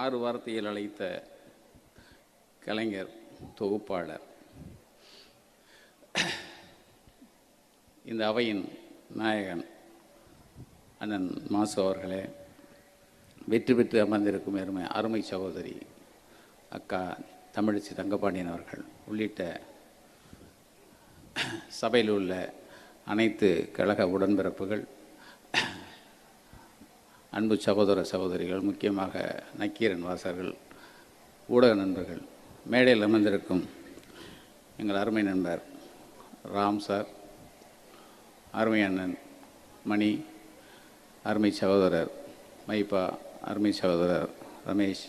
ஆறு வார்த்தையில் அழைத்த கலைஞர் தொகுப்பாளர். இந்த அவையின் நாயகன் அண்ணன் மாசு அவர்களே வெற்றி பெற்று அமர்ந்திருக்கும் எருமை அருமை சகோதரி அக்கா தமிழிச்சி தங்கப்பாண்டியன் அவர்கள் உள்ளிட்ட சபையில் உள்ள அனைத்து கழக உடன்பிறப்புகள் அன்பு சகோதர சகோதரிகள் முக்கியமாக நக்கீரன் வாசர்கள் ஊடக நண்பர்கள் மேடையில் அமர்ந்திருக்கும் எங்கள் அருமை நண்பர் ராம் சார் அருமை அண்ணன் மணி அருமை சகோதரர் மைப்பா அருமை சகோதரர் ரமேஷ்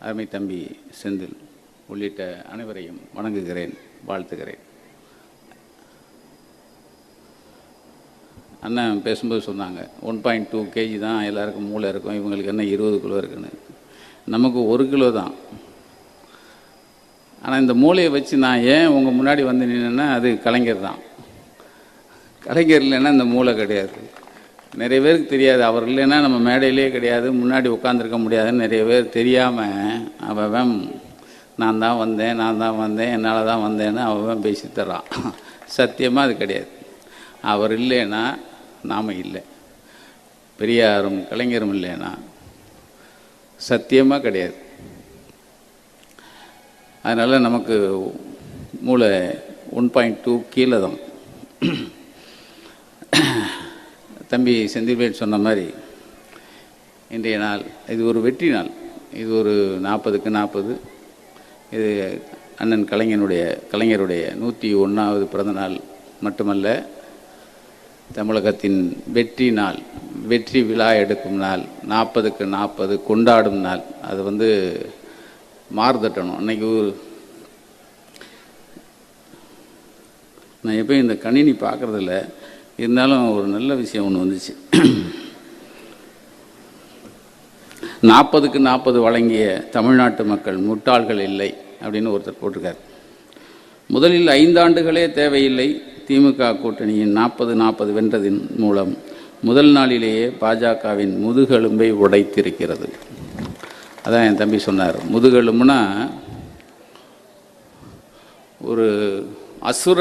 அருமை தம்பி செந்தில் உள்ளிட்ட அனைவரையும் வணங்குகிறேன் வாழ்த்துகிறேன். அண்ணன் பேசும்போது சொன்னாங்க ஒன் பாயிண்ட் டூ கேஜி தான் எல்லாருக்கும் மூளை இருக்கும் இவங்களுக்கு என்ன இருபது கிலோ இருக்குன்னு. நமக்கு ஒரு கிலோ தான். ஆனால் இந்த மூளையை வச்சு நான் ஏன் உங்கள் முன்னாடி வந்து நின்னேன்னா அது கலைஞர் தான். கலைஞர் இல்லைன்னா இந்த மூளை கிடையாது. நிறைய பேருக்கு தெரியாது அவர் இல்லைன்னா நம்ம மேடையிலே கிடையாது முன்னாடி உட்காந்துருக்க முடியாதுன்னு நிறைய பேர் தெரியாமல் அவன் நான் தான் வந்தேன் நான் தான் வந்தேன் என்னால் தான் வந்தேன்னு அவன் பேசி தர்றான். சத்தியமாக அது கிடையாது. அவர் இல்லைன்னா நாம் இல்லை. பெரியாரும் கலைஞரும் இல்லைன்னா சத்தியமாக கிடையாது. அதனால் நமக்கு மூளை ஒன் பாயிண்ட் டூ கீழே தான். தம்பி செந்தில்வேல் சொன்ன மாதிரி இன்றைய நாள் இது ஒரு வெற்றி நாள். இது ஒரு நாற்பதுக்கு நாற்பது. இது அண்ணன் கலைஞனுடைய கலைஞருடைய நூற்றி ஒன்றாவது பிறந்த நாள் மட்டுமல்ல தமிழகத்தின் வெற்றி நாள் வெற்றி விழா எடுக்கும் நாள் நாற்பதுக்கு நாற்பது கொண்டாடும் நாள். அது வந்து மாறுதட்டணும். அன்னைக்கு ஒரு நான் எப்பயும் இந்த கணினி பார்க்குறதில்ல. இருந்தாலும் ஒரு நல்ல விஷயம் ஒன்று வந்துச்சு. நாற்பதுக்கு நாற்பது வழங்கிய தமிழ்நாட்டு மக்கள் முட்டாள்கள் இல்லை அப்படின்னு ஒருத்தர் போட்டிருக்கார். முதலில் ஐந்தாண்டுகளே தேவையில்லை. திமுக கூட்டணியின் நாற்பது நாற்பது வென்றதின் மூலம் முதல் நாளிலேயே பாஜகவின் முதுகெலும்பை உடைத்திருக்கிறது. அதான் என் தம்பி சொன்னார். முதுகெலும்புனா ஒரு அசுர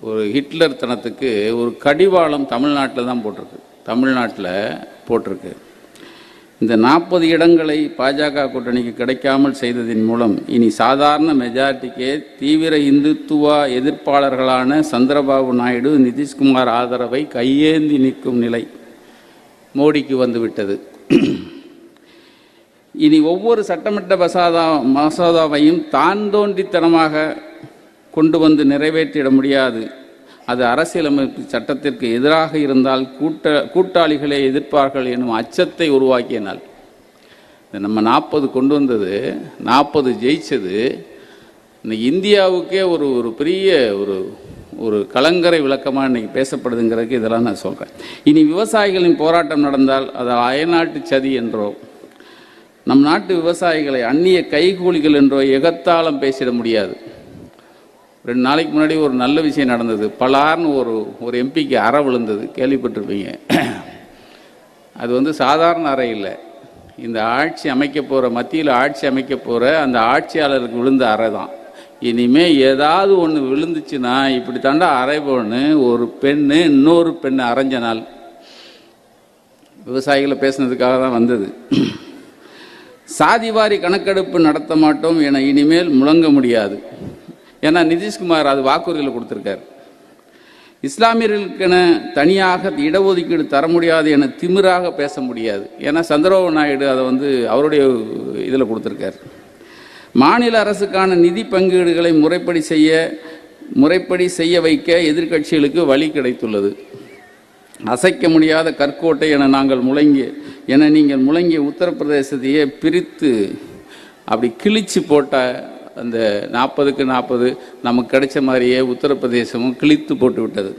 ஒரு ஹிட்லர் தனத்துக்கு ஒரு கடிவாளம் தமிழ்நாட்டில் தான் போட்டிருக்கு. தமிழ்நாட்டில் போட்டிருக்கு. இந்த நாற்பது இடங்களை பாஜக கூட்டணிக்கு கிடைக்காமல் செய்ததின் மூலம் இனி சாதாரண மெஜாரிட்டிக்கே தீவிர இந்துத்துவ எதிர்ப்பாளர்களான சந்திரபாபு நாயுடு நிதிஷ்குமார் ஆதரவை கையேந்தி நிற்கும் நிலை மோடிக்கு வந்துவிட்டது. இனி ஒவ்வொரு சட்டமன்ற மசாதா மசோதாவையும் தான் தோன்றித்தனமாக கொண்டு வந்து நிறைவேற்றிட முடியாது. அது அரசியலமைப்பு சட்டத்திற்கு எதிராக இருந்தால் கூட்ட கூட்டாளிகளை எதிர்ப்பார்கள் எனும் அச்சத்தை உருவாக்கிய நாள் நம்ம நாற்பது கொண்டு வந்தது நாற்பது ஜெயிச்சது இன்னைக்கு இந்தியாவுக்கே ஒரு ஒரு பெரிய ஒரு ஒரு கலங்கரை விளக்கமாக இன்றைக்கி பேசப்படுதுங்கிறதுக்கு இதெல்லாம் நான் சொல்கிறேன் இனி விவசாயிகளின் போராட்டம் நடந்தால் அது அயநாட்டு சதி என்றோ நம் நாட்டு விவசாயிகளை அந்நிய கைகூலிகள் என்றோ எகத்தாளம் பேசிட முடியாது. ரெண்டு நாளைக்கு முன்னாடி ஒரு நல்ல விஷயம் நடந்தது. பலார்னு ஒரு ஒரு எம்பிக்கு அறை விழுந்தது. கேள்விப்பட்டிருப்பீங்க. அது வந்து சாதாரண அறை இல்லை. இந்த ஆட்சி அமைக்க போகிற மத்தியில் ஆட்சி அமைக்க போகிற அந்த ஆட்சியாளருக்கு விழுந்த அறை தான். இனிமேல் ஏதாவது ஒன்று விழுந்துச்சுன்னா இப்படி தாண்டா அறை பொண்ணு ஒரு பெண்ணு இன்னொரு பெண்ணு அரைஞ்ச நாள். விவசாயிகளை பேசுனதுக்காக தான் வந்தது. சாதிவாரி கணக்கெடுப்பு நடத்த மாட்டோம் என இனிமேல் முழங்க முடியாது. ஏன்னா நிதிஷ்குமார் அது வாக்குறுதியில் கொடுத்துருக்கார். இஸ்லாமியர்களுக்கென தனியாக இடஒதுக்கீடு தர முடியாது என திமிராக பேச முடியாது. ஏன்னா சந்திரபாபு நாயுடு அதை வந்து அவருடைய இதில் கொடுத்துருக்கார். மாநில அரசுக்கான நிதி பங்கீடுகளை முறைப்படி செய்ய முறைப்படி செய்ய வைக்க எதிர்க்கட்சிகளுக்கு வழி கிடைத்துள்ளது. அசைக்க முடியாத கற்கோட்டை என நாங்கள் முழங்கிய என நீங்கள் முழங்கிய உத்தரப்பிரதேசத்தையே பிரித்து அப்படி கிழிச்சு போட்ட அந்த நாற்பதுக்கு நாற்பது நமக்கு கிடைச்ச மாதிரியே உத்தரப்பிரதேசமும் கிழித்து போட்டு விட்டது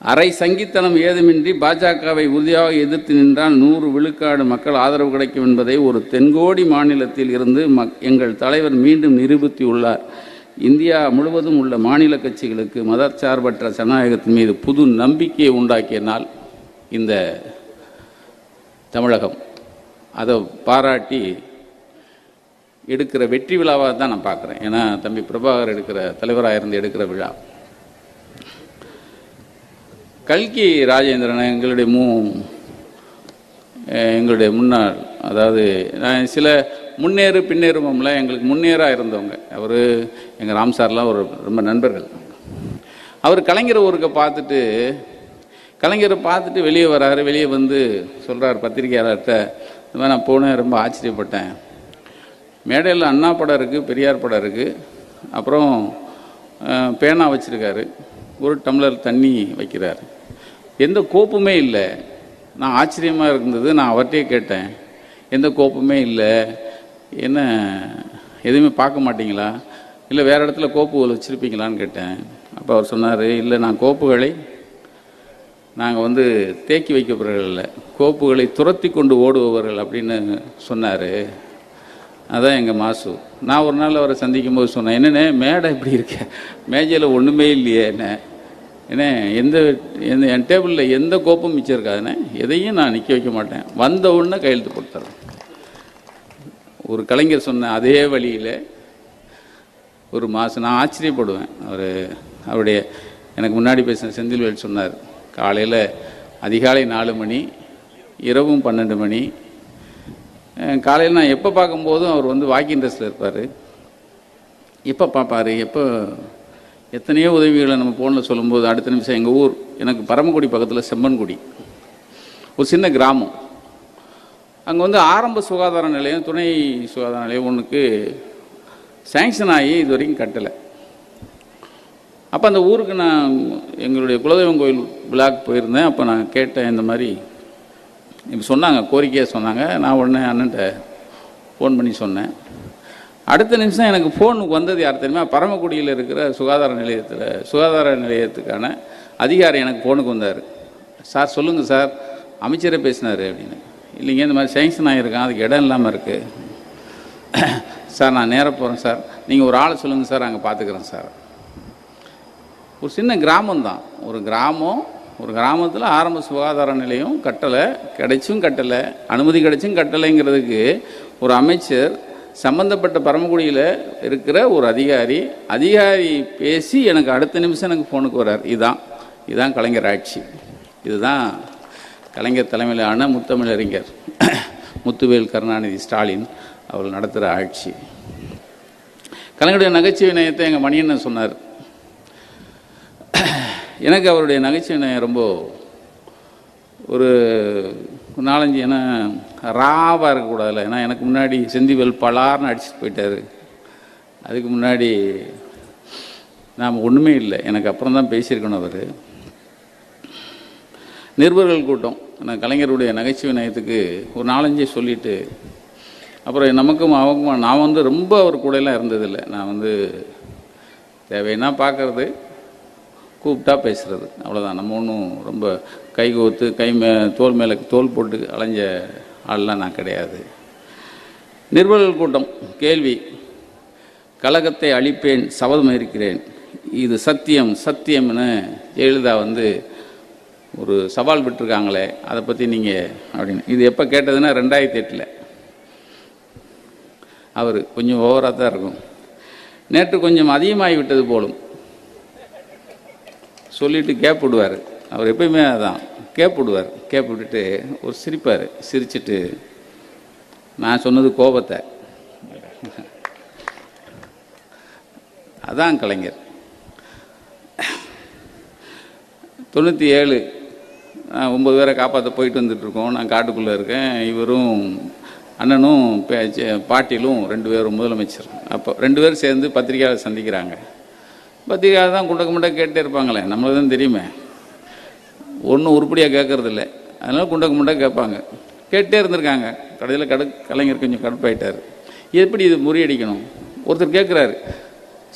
அரை சங்கித்தனம் ஏதுமின்றி பாஜகவை உறுதியாக எதிர்த்து நின்றால் நூறு விழுக்காடு மக்கள் ஆதரவு கிடைக்கும் என்பதை ஒரு தென்கோடி மாநிலத்தில் இருந்து மக் எங்கள் தலைவர் மீண்டும் நிரூபித்தியுள்ளார் இந்தியா முழுவதும் உள்ள மாநில கட்சிகளுக்கு மதச்சார்பற்ற ஜனநாயகத்தின் மீது புது நம்பிக்கையை உண்டாக்கிய நாள் இந்த தமிழகம். அதை பாராட்டி எடுக்கிற வெற்றி விழாவாக தான் நான் பார்க்குறேன். ஏன்னா தம்பி பிரபாகர் எடுக்கிற தலைவராக இருந்து எடுக்கிற விழா. கல்கி ராஜேந்திரன் எங்களுடைய மூ எங்களுடைய முன்னாள். அதாவது நான் சில முன்னேறு பின்னேறுமம்ல எங்களுக்கு முன்னேறாக இருந்தவங்க. அவர் எங்கள் ராம் சார்லாம் ஒரு ரொம்ப நண்பர்கள். அவர் கலைஞர் ஊருக்கு பார்த்துட்டு கலைஞரை பார்த்துட்டு வெளியே வராரு வெளியே வந்து சொல்கிறார் பத்திரிகையாளர்கிட்ட இந்த மாதிரி நான் போனேன் ரொம்ப ஆச்சரியப்பட்டேன். மேடையில் அண்ணா படம் இருக்குது பெரியார் படம் இருக்குது அப்புறம் பேனா வச்சுருக்காரு. ஒரு டம்ளர் தண்ணி வைக்கிறார். எந்த கோப்புமே இல்லை. நான் ஆச்சரியமாக இருந்தது நான் அவர்கிட்டே கேட்டேன். எந்த கோப்புமே இல்லை. என்ன எதுவுமே பார்க்க மாட்டீங்களா? இல்லை வேறு இடத்துல கோப்புகள் வச்சுருப்பீங்களான்னு கேட்டேன். அப்போ அவர் சொன்னார் இல்லை நான் கோப்புகளை நாங்கள் வந்து தேக்கி வைக்கப்படுறவர்கள் இல்லை கோப்புகளை துரத்தி கொண்டு ஓடுபவர்கள் அப்படின்னு சொன்னார். அதான் எங்கள் மாசு. நான் ஒரு நாள் அவரை சந்திக்கும் போது சொன்னேன் என்னண்ணே மேடை இப்படி இருக்க? மேஜையில் ஒன்றுமே இல்லையே என்ன? என்ன எந்த எந்த என் டேபிளில் எந்த கோப்பும் மிச்சம் இருக்காதுண்ணே எதையும் நான் நிற்க வைக்க மாட்டேன். வந்த உடனே கையெழுத்து கொடுத்துறேன் ஒரு கலைஞர் சொன்ன அதே வழியில் ஒரு மாதம் நான் ஆச்சரியப்படுவேன். அவர் அவருடைய எனக்கு முன்னாடி பேசின செந்தில்வேல் சொன்னார் காலையில் அதிகாலை நாலு மணி இரவும் பன்னெண்டு மணி காலையில் நான் எப்போ பார்க்கும்போதும் அவர் வந்து வாக்கிங் ட்ரெஸ்ஸில் இருப்பார். எப்போ பார்ப்பார்? எப்போ எத்தனையோ உதவிகளை நம்ம ஃபோனில் சொல்லும்போது அடுத்த நிமிஷம் எங்கள் ஊர் எனக்கு பரமக்குடி பக்கத்தில் செம்மன்குடி. ஒரு சின்ன கிராமம். அங்கே வந்து ஆரம்ப சுகாதார நிலையம் துணை சுகாதார நிலையம் ஒன்றுக்கு சேங்ஷன் ஆகி இது வரைக்கும் கட்டலை. அப்போ அந்த ஊருக்கு நான் எங்களுடைய குலதெய்வம் கோயில் விழாக்கு போயிருந்தேன். அப்போ நான் கேட்டேன் இந்த மாதிரி இப்போ சொன்னாங்க கோரிக்கையாக சொன்னாங்க. நான் உடனே அண்ணன்ட்ட ஃபோன் பண்ணி சொன்னேன். அடுத்த நிமிஷம் எனக்கு ஃபோனுக்கு வந்தது யார் தெரியுமா? பரமக்குடியில் இருக்கிற சுகாதார நிலையத்தில் சுகாதார நிலையத்துக்கான அதிகாரி எனக்கு ஃபோனுக்கு வந்தார். சார் சொல்லுங்கள் சார் அமைச்சரே பேசினார் அப்படின்னு. இல்லைங்க இந்த மாதிரி சேங்ஷன் ஆகியிருக்கான் அதுக்கு இடம் இல்லாமல் இருக்குது சார் நான் நேராக போகிறேன் சார். நீங்கள் ஒரு ஆளை சொல்லுங்கள் சார் அங்கே பார்த்துக்குறேன் சார். ஒரு சின்ன கிராமம் தான் ஒரு கிராமம் ஒரு கிராமத்தில் ஆரம்ப சுகாதார நிலையம் கட்டலை கிடைச்சும் கட்டலை அனுமதி கிடைச்சும் கட்டலைங்கிறதுக்கு ஒரு அமைச்சர் சம்பந்தப்பட்ட பரமக்குடியில் இருக்கிற ஒரு அதிகாரி அதிகாரி பேசி எனக்கு அடுத்த நிமிஷம் எனக்கு ஃபோனுக்கு வர்றார். இதுதான் இதுதான் கலைஞர் ஆட்சி. இதுதான் கலைஞர் தலைமையிலான முத்தமிழறிஞர் முத்துவேல் கருணாநிதி ஸ்டாலின் அவர் நடத்துகிற ஆட்சி. கலைஞருடைய நகைச்சுவை நயத்தை எங்கள் மணியண்ணன் சொன்னார். எனக்கு அவருடைய நகைச்சுவை நயம் ரொம்ப ஒரு நாலஞ்சு ஏன்னா ராவாக இருக்கக்கூடாதுல்ல. ஏன்னா எனக்கு முன்னாடி செந்திவேல் பலார்னு அடிச்சுட்டு போயிட்டார். அதுக்கு முன்னாடி நாம் ஒன்றுமே இல்லை. எனக்கு அப்புறம் தான் பேசியிருக்கணும் அவர். நிருபர்கள் கூட்டம். நான் கலைஞருடைய நகைச்சுவை நயத்துக்கு ஒரு நாலஞ்சே சொல்லிவிட்டு அப்புறம் நமக்கும் அவங்களும் நான் வந்து ரொம்ப அவர் கூடலாம் இருந்ததில்லை. நான் வந்து தேவைன்னா பார்க்கறது. கூப்பிட்டா பேசுகிறது அவ்வளோதான் நம்ம ஒன்றும் ரொம்ப கை கோத்து கை மே தோல் மேலே தோல் போட்டு அலைஞ்ச ஆள்லாம் நான் கிடையாது. நிர்வாகிகள் கூட்டம் கேள்வி. கழகத்தை அழிப்பேன் சபதம் இருக்கிறேன் இது சத்தியம் சத்தியம்னு ஜெயலலிதா வந்து ஒரு சவால் விட்டுருக்காங்களே அதை பற்றி நீங்கள் அப்படின்னு. இது எப்போ கேட்டதுன்னா ரெண்டாயிரத்தி எட்டில். அவர் கொஞ்சம் ஓவராக தான் இருக்கும். நேற்று கொஞ்சம் அதிகமாகி விட்டது போலும். சொல்லிட்டு கேப் விடுவார். அவர் எப்பயுமே அதான். கேப் விடுவார். கேப் விட்டுட்டு ஒரு சிரிப்பார். சிரிச்சிட்டு நான் சொன்னது கோபத்தை. அதான் கலைஞர். தொண்ணூற்றி ஏழு நான் ஒம்பது பேரை காப்பாற்ற போயிட்டு வந்துட்டுருக்கோம். நான் காட்டுக்குள்ளே இருக்கேன். இவரும் அண்ணனும் பே- பாட்டிலும் ரெண்டு பேரும் முதலமைச்சர். அப்போ ரெண்டு பேரும் சேர்ந்து பத்திரிக்கையாளர் சந்திக்கிறாங்க. பத்திரிக்கையாளர் தான் குண்டக்க முண்டக்க கேட்டே இருப்பாங்களே நம்மளுக்கு தான் தெரியுமே. ஒன்றும் உருப்படியாக கேட்கறது இல்லை அதனால் குண்டக்க முண்டக்க கேட்பாங்க. கேட்டே இருந்திருக்காங்க. கடையில் கடு கலைஞர் கொஞ்சம் கடுப்பாயிட்டார். எப்படி இது முறியடிக்கணும்? ஒருத்தர் கேட்குறாரு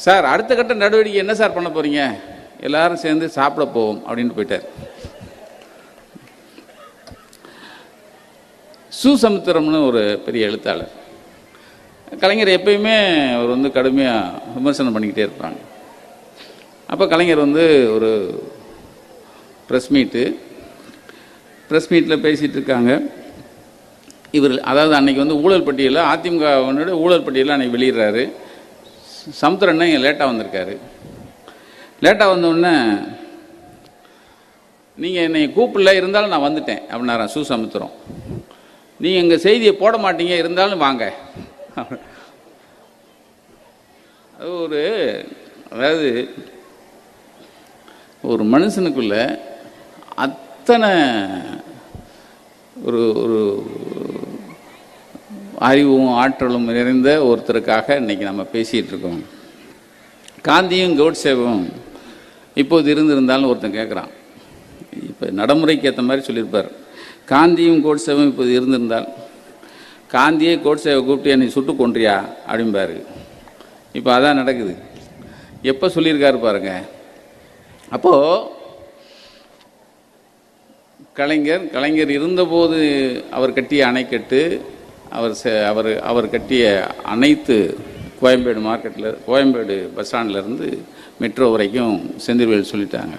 சார் அடுத்த கட்ட நடவடிக்கை என்ன சார் பண்ண போகிறீங்க எல்லாரும் சேர்ந்து சாப்பிட போவோம் அப்படின்ட்டு போயிட்டார். சுசமுத்திரம்னு ஒரு பெரிய எழுத்தாளர். கலைஞர் எப்பயுமே அவர் வந்து கடுமையாக விமர்சனம் பண்ணிக்கிட்டே இருப்பாங்க. அப்போ கலைஞர் வந்து ஒரு ப்ரெஸ் மீட்டு ப்ரெஸ் மீட்டில் பேசிகிட்டு இருக்காங்க. இவர் அதாவது அன்னைக்கு வந்து ஊழல் பட்டியலில் அதிமுகவினுடைய ஊழல் பட்டியலில் அன்றைக்கி வெளியிடுறாரு. சமுத்திரண்ணன் இங்கே லேட்டாக வந்திருக்காரு. லேட்டாக வந்தோடனே நீங்கள் என்னை கூப்பிடல இருந்தாலும் நான் வந்துட்டேன் அப்படின்னாராம் சு. சமுத்திரம். நீங்கள் எங்கள் செய்தியை போட மாட்டீங்க இருந்தாலும் வாங்க. அது ஒரு அதாவது ஒரு மனுஷனுக்குள்ள அத்தனை ஒரு ஒரு அறிவும் ஆற்றலும் நிறைந்த ஒருத்தருக்காக இன்னைக்கு நம்ம பேசிகிட்டு இருக்கோம். காந்தியும் கவுட்சேவும் இப்போது இருந்திருந்தாலும் ஒருத்தன் கேட்குறான் இப்போ நடைமுறைக்கு ஏற்ற மாதிரி சொல்லியிருப்பார். காந்தியும் கோட்சேவும் இப்போது இருந்திருந்தால் காந்தியே கோட்சேவை கூப்பிட்டு என்னை சுட்டு கொன்றியா? அப்படிம்பாரு. இப்போ அதான் நடக்குது. எப்போ சொல்லியிருக்காரு பாருங்கள் அப்போது கலைஞர் கலைஞர் இருந்தபோது அவர் கட்டிய அணைக்கட்டு அவர் செ- அவர் அவர் கட்டிய அனைத்து கோயம்பேடு மார்க்கெட்டில் கோயம்பேடு பஸ் ஸ்டாண்ட்லேருந்து மெட்ரோ வரைக்கும் செந்தில்வேல் சொல்லிட்டாங்க.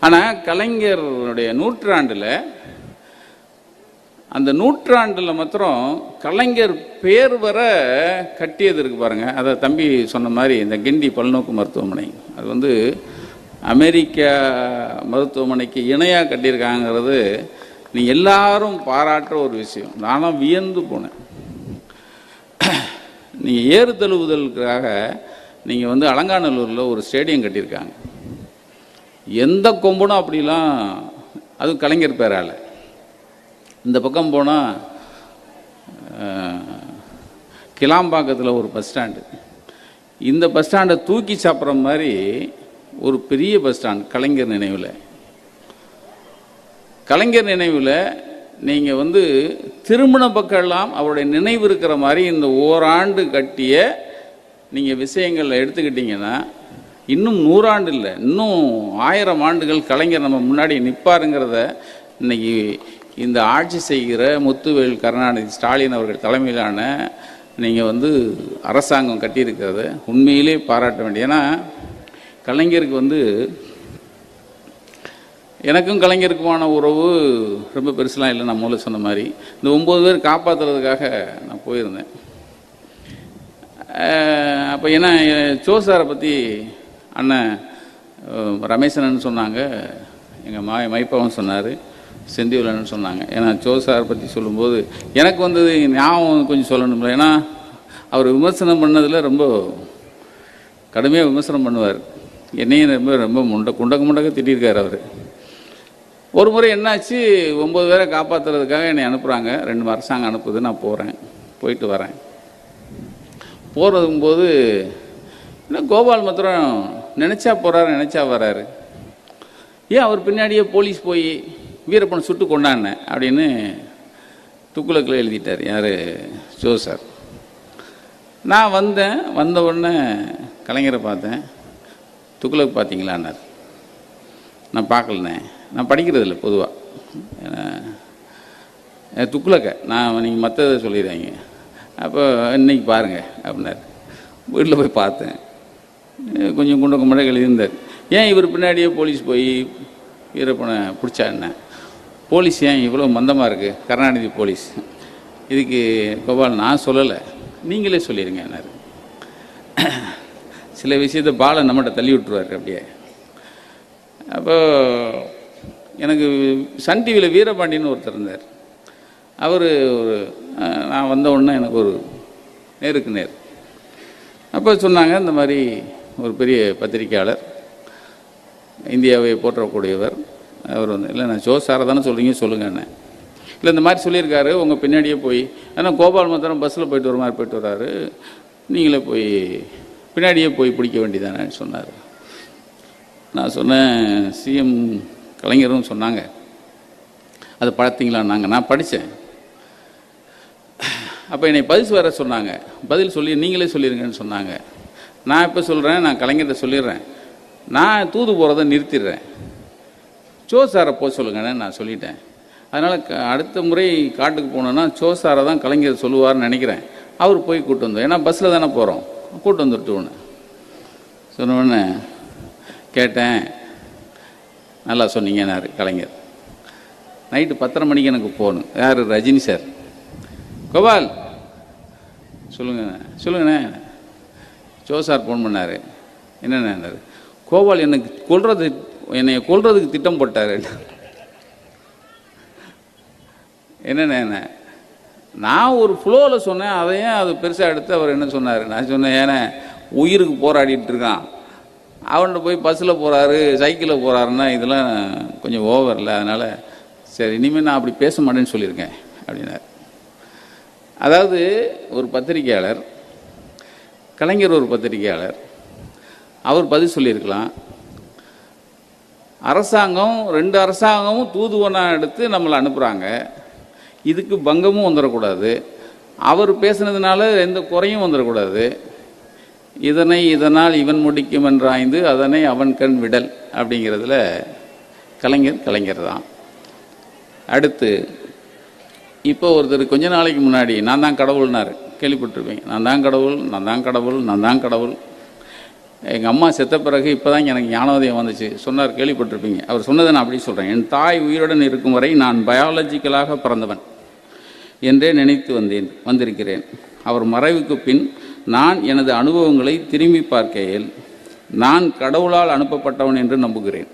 ஆனால் கலைஞருடைய நூற்றாண்டில் அந்த நூற்றாண்டில் மாத்திரம் கலைஞர் பேர் வர கட்டியது இருக்கு பாருங்கள் அதை தம்பி சொன்ன மாதிரி இந்த கிண்டி பல்நோக்கு மருத்துவமனை. அது வந்து அமெரிக்கா மருத்துவமனைக்கு இணையாக கட்டியிருக்காங்கிறது நீ எல்லாரும் பாராட்டுற ஒரு விஷயம். நானும் வியந்து போனேன். நீங்கள் ஏறு தழுவுதலுக்காக நீங்கள் வந்து அலங்காநல்லூரில் ஒரு ஸ்டேடியம் கட்டியிருக்காங்க. எந்த கொம்பனும் அப்படிலாம் அது கலைஞர் பேரால. இந்த பக்கம் போனால் கிளாம்பாக்கத்தில் ஒரு பஸ் ஸ்டாண்டு. இந்த பஸ் ஸ்டாண்டை தூக்கி சாப்பிட்ற மாதிரி ஒரு பெரிய பஸ் ஸ்டாண்ட் கலைஞர் நினைவில். கலைஞர் நினைவில் நீங்கள் வந்து திருமண பக்கம்லாம் அவருடைய நினைவு இருக்கிற மாதிரி இந்த ஓராண்டு கட்டிய நீங்கள் விஷயங்களில் எடுத்துக்கிட்டிங்கன்னா இன்னும் நூறாண்டு இல்லை இன்னும் ஆயிரம் ஆண்டுகள் கலைஞர் நம்ம முன்னாடி நிற்பாருங்கிறத இன்னைக்கு இந்த ஆட்சி செய்கிற முத்துவேல் கருணாநிதி ஸ்டாலின் அவர்கள் தலைமையிலான நீங்கள் வந்து அரசாங்கம் கட்டியிருக்கிறத. உண்மையிலே பாராட்ட வேண்டிய ஏன்னா கலைஞருக்கு வந்து எனக்கும் கலைஞருக்குமான உறவு ரொம்ப பெருசுலாம் இல்லை நான் முதல்ல சொன்ன மாதிரி. இந்த ஒம்பது பேர் காப்பாற்றுறதுக்காக நான் போயிருந்தேன். அப்போ ஏன்னா சோ சாரை பற்றி அண்ணன் ரமேசனன் சொன்னாங்க. எங்கள் மா மைப்பாவும் சொன்னார் செந்தியுள்ளன்னு சொன்னாங்க. ஏன்னா சோ சார் பற்றி சொல்லும்போது எனக்கு வந்தது ஞாபகம் கொஞ்சம் சொல்லணும்ல ஏன்னா அவர் விமர்சனம் பண்ணதில் ரொம்ப கடுமையாக விமர்சனம் பண்ணுவார். என்னையும் ரொம்ப ரொம்ப முண்ட குண்டக்க முண்டக்க திட்டிருக்கார் அவர். ஒரு முறை என்னாச்சு ஒம்பது பேரை காப்பாற்றுறதுக்காக என்னை அனுப்புகிறாங்க ரெண்டு அரசாங்கம் அனுப்புது நான் போகிறேன் போயிட்டு வரேன். போகிறதும்போது என்ன கோபால் மாத்திரம் நினச்சா போகிறாரு நினச்சா வராரு. ஏன் அவர் பின்னாடியே போலீஸ் போய் வீரப்பனை சுட்டு கொண்டான அப்படின்னு துக்குளக்கில் எழுதிட்டார். யார்? Jo sir. நான் வந்தேன் வந்த உடனே கலைஞரை பார்த்தேன். துக்குளக் பார்த்தீங்களான்னார் நான் பார்க்கலண்ணே. நான் படிக்கிறது இல்லை பொதுவாக துக்ளக்கை. நான் நீங்கள் மற்றதை சொல்லிடுறாங்க அப்போ இன்னைக்கு பாருங்கள் அப்படின்னாரு. வீட்டில் போய் பார்த்தேன். கொஞ்சம் குண்ட கும்பட இருந்தார். ஏன் இவர் பின்னாடியே போலீஸ் போய் வீரப்பனை பிடிச்சா என்ன போலீஸ் ஏன் இவ்வளோ மந்தமாக இருக்குது கருணாநிதி போலீஸ். இதுக்கு கோபால் நான் சொல்லலை. நீங்களே சொல்லிடுங்க என்னார் சில விஷயத்தை பாலை நம்மகிட்ட தள்ளி விட்டுருவார் அப்படியே. அப்போ எனக்கு சன் டிவியில் வீரபாண்டின்னு ஒருத்தர் இருந்தார். அவர் ஒரு நான் வந்த உடனே எனக்கு ஒரு நேருக்கு நேர். அப்போ சொன்னாங்க இந்த மாதிரி ஒரு பெரிய பத்திரிக்கையாளர் இந்தியாவை போற்றக்கூடியவர் அவர் வந்து இல்லை நான் ஜோ சாரை தானே சொல்கிறீங்க சொல்லுங்கண்ணே இல்லை இந்த மாதிரி சொல்லியிருக்காரு உங்கள் பின்னாடியே போய் ஏன்னா கோபால் மாத்திரம் பஸ்ஸில் போயிட்டு வர மாதிரி போயிட்டு வர்றாரு நீங்களே போய் பின்னாடியே போய் பிடிக்க வேண்டியதானு சொன்னார். நான் சொன்னேன் சிஎம் கலைஞரும் சொன்னாங்க. அது பார்த்தீங்களா நாங்கள் நான் படித்தேன் அப்போ என்னை பதில் வர சொன்னாங்க. பதில் சொல்லி நீங்களே சொல்லிடுங்கன்னு சொன்னாங்க. நான் இப்போ சொல்கிறேன் நான் கலைஞர்கிட்ட சொல்லிடுறேன். நான் தூது போகிறத நிறுத்திடுறேன். சோ சாரை போக சொல்லுங்கன்னு நான் சொல்லிட்டேன். அதனால் அடுத்த முறை காட்டுக்கு போனோன்னா சோ சாரை தான் கலைஞர் சொல்லுவார்னு நினைக்கிறேன். அவர் போய் கூப்பிட்டு வந்தோம். ஏன்னா பஸ்ஸில் தானே போகிறோம் கூட்டு வந்துட்டு ஒன்று சொன்ன உடனே கேட்டேன் நல்லா சொன்னீங்கன்னாரு கலைஞர். நைட்டு பத்தரை மணிக்கு எனக்கு போகணும் யார்? ரஜினி சார் கோபால். சொல்லுங்கண்ணே சொல்லுங்கண்ணே. ஜோ சார் ஃபோன் பண்ணார். என்னண்ணே கோபால் எனக்கு கொள்வது என்னை கொள்றதுக்கு திட்டம் போட்டார். என்னென்ன என்ன? நான் ஒரு ஃப்ளோவில் சொன்னேன் அதையும் அது பெருசாக எடுத்து அவர் என்ன சொன்னார்? நான் சொன்னேன் ஏன்னா உயிருக்கு போராடிட்டு இருக்கான். அவன்கிட்ட போய் பஸ்ஸில் போகிறாரு சைக்கிளில் போகிறாருன்னா இதெல்லாம் கொஞ்சம் ஓவரில் அதனால் சரி இனிமேல் நான் அப்படி பேச மாட்டேன்னு சொல்லியிருக்கேன் அப்படின்னார். அதாவது ஒரு பத்திரிகையாளர் கலைஞர் ஒரு பத்திரிகையாளர் அவர் பதில் சொல்லியிருக்கலாம். அரசாங்கம் ரெண்டு அரசாங்கமும் தூதுவனாக எடுத்து நம்மளை அனுப்புகிறாங்க இதுக்கு பங்கமும் வந்துடக்கூடாது அவர் பேசுனதுனால எந்த குறையும் வந்துடக்கூடாது இதனை இதனால் இவன் முடிக்கும் என்றாய்ந்து அதனை அவன் கண் விடல் அப்படிங்கிறதுல கலைஞர் கலைஞர் தான். அடுத்து இப்போ ஒருத்தர் கொஞ்ச நாளைக்கு முன்னாடி நான் தான் கடவுள்னார். கேள்விப்பட்டிருப்பேன் நான் தான் கடவுள் நான் தான் கடவுள் நான் தான் கடவுள். எங்கள் அம்மா செத்த பிறகு இப்போ தான் எனக்கு ஞானோதயம் வந்துச்சு. சொன்னார் கேள்விப்பட்டிருப்பீங்க. அவர் சொன்னதை நான் அப்படி சொல்கிறேன் என் தாய் உயிருடன் இருக்கும் வரை நான் பயாலஜிக்கலாக பிறந்தவன். என்றே நினைத்து வந்தேன் வந்திருக்கிறேன். அவர் மறைவுக்கு பின் நான் எனது அனுபவங்களை திரும்பி பார்க்கையில் நான் கடவுளால் அனுப்பப்பட்டவன் என்று நம்புகிறேன்.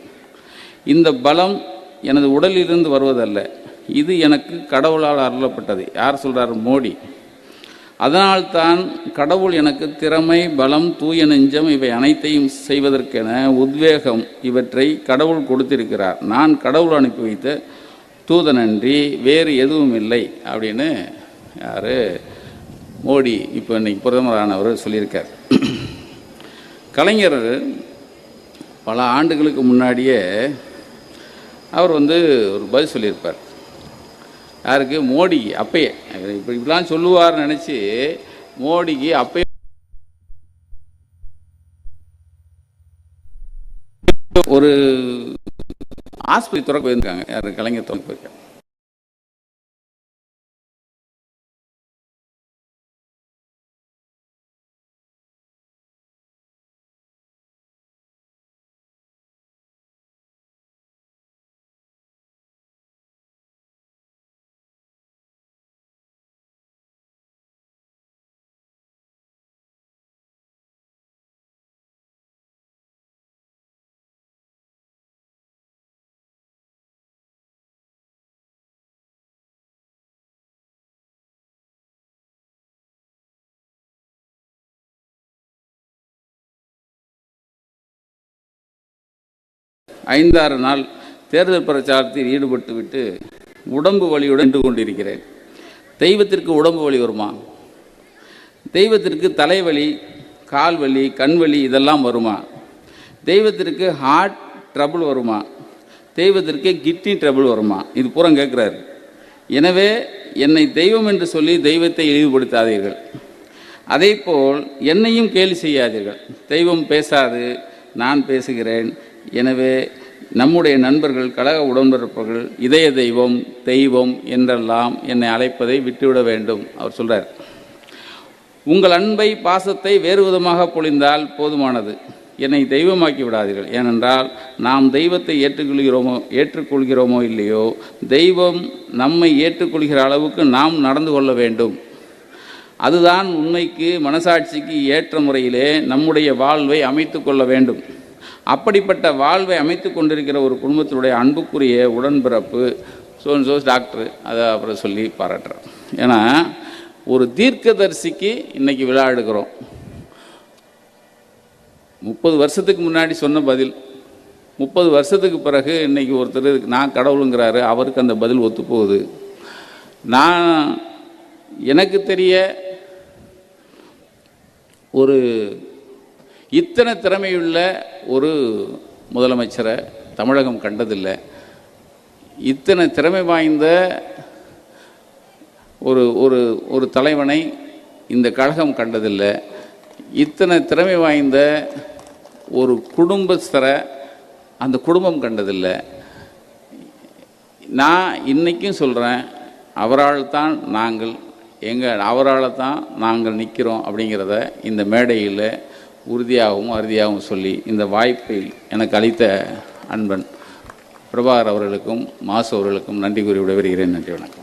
இந்த பலம் எனது உடலிலிருந்து வருவதல்ல. இது எனக்கு கடவுளால் அருளப்பட்டது. யார் சொல்கிறார் மோடி. அதனால்தான் கடவுள் எனக்கு திறமை பலம் தூய நெஞ்சம் இவை அனைத்தையும் செய்வதற்கென உத்வேகம் இவற்றை கடவுள் கொடுத்திருக்கிறார். நான் கடவுள் அனுப்பி வைத்த தூதனன்றி வேறு எதுவும் இல்லை அப்படின்னு யார்? மோடி இப்போ இன்னைக்கு பிரதமரானவர் சொல்லியிருக்கார். கலைஞர் பல ஆண்டுகளுக்கு முன்னாடியே அவர் வந்து ஒரு பதில் சொல்லியிருப்பார். யாருக்கு? மோடிக்கு அப்பயே. இப்படி இப்படிலாம் சொல்லுவார்னு நினச்சி மோடிக்கு அப்பயே ஒரு ஆஸ்பத்திரி திறக்க போயிருக்காங்க. யார் கலைஞர் திறக்க போயிருக்காங்க ஐந்தாறு நாள் தேர்தல் பிரச்சாரத்தில் ஈடுபட்டு விட்டு உடம்பு வலியுடன் நின்று கொண்டிருக்கிறேன். தெய்வத்திற்கு உடம்பு வலி வருமா? தெய்வத்திற்கு தலைவலி கால் வலி கண் வலி இதெல்லாம் வருமா? தெய்வத்திற்கு ஹார்ட் ட்ரபுள் வருமா? தெய்வத்திற்கு கிட்னி ட்ரபுள் வருமா? இது பூரம் கேட்குறாரு. எனவே என்னை தெய்வம் என்று சொல்லி தெய்வத்தை இழிவுபடுத்தாதீர்கள். அதேபோல் என்னையும் கேலி செய்யாதீர்கள். தெய்வம் பேசாது நான் பேசுகிறேன். எனவே நம்முடைய நண்பர்கள் கழக உடன்பிறப்புகள் இதய தெய்வம் தெய்வம் என்றெல்லாம் என்னை அழைப்பதை விட்டுவிட வேண்டும் அவர் சொல்கிறார் உங்கள் அன்பை பாசத்தை வேறு விதமாக பொழிந்தால் போதுமானது. என்னை தெய்வமாக்கி விடாதீர்கள். ஏனென்றால் நாம் தெய்வத்தை ஏற்றுக்கொள்கிறோமோ ஏற்றுக்கொள்கிறோமோ இல்லையோ தெய்வம் நம்மை ஏற்றுக்கொள்கிற அளவுக்கு நாம் நடந்து கொள்ள வேண்டும். அதுதான் உண்மைக்கு மனசாட்சிக்கு ஏற்ற முறையிலே நம்முடைய வாழ்வை அமைத்து கொள்ள வேண்டும். அப்படிப்பட்ட வாழ்வை அமைத்து கொண்டிருக்கிற ஒரு குடும்பத்தினுடைய அன்புக்குரிய உடன்பிறப்பு சோன் சோஸ் டாக்டர் அதை அப்புறம் சொல்லி பாராட்டுறேன். ஏன்னா ஒரு தீர்க்கதரிசிக்கு இன்றைக்கி விழா எடுக்கிறோம். முப்பது வருஷத்துக்கு முன்னாடி சொன்ன பதில். முப்பது வருஷத்துக்கு பிறகு இன்றைக்கி ஒருத்தர் நான் கடவுளுங்கிறாரு அவருக்கு அந்த பதில் ஒத்துப்போகுது. நான் எனக்கு தெரிய ஒரு இத்தனை திறமையுள்ள ஒரு முதலமைச்சரை தமிழகம் கண்டதில்லை. இத்தனை திறமை வாய்ந்த ஒரு ஒரு ஒரு தலைவனை இந்த கழகம் கண்டதில்லை. இத்தனை திறமை வாய்ந்த ஒரு குடும்பஸ்தரை அந்த குடும்பம் கண்டதில்லை. நான் இன்றைக்கும் சொல்கிறேன் அவரால் தான் நாங்கள் எங்கள் அவரால் தான் நாங்கள் நிற்கிறோம் அப்படிங்கிறத இந்த மேடையில் உறுதியாகவும் அறுதியாகவும் சொல்லி இந்த வாய்ப்பை எனக்கு அளித்த அன்பன் பிரபாகர் அவர்களுக்கும் மாசு அவர்களுக்கும் நன்றி கூறி விடைபெறுகிறேன். நன்றி வணக்கம்.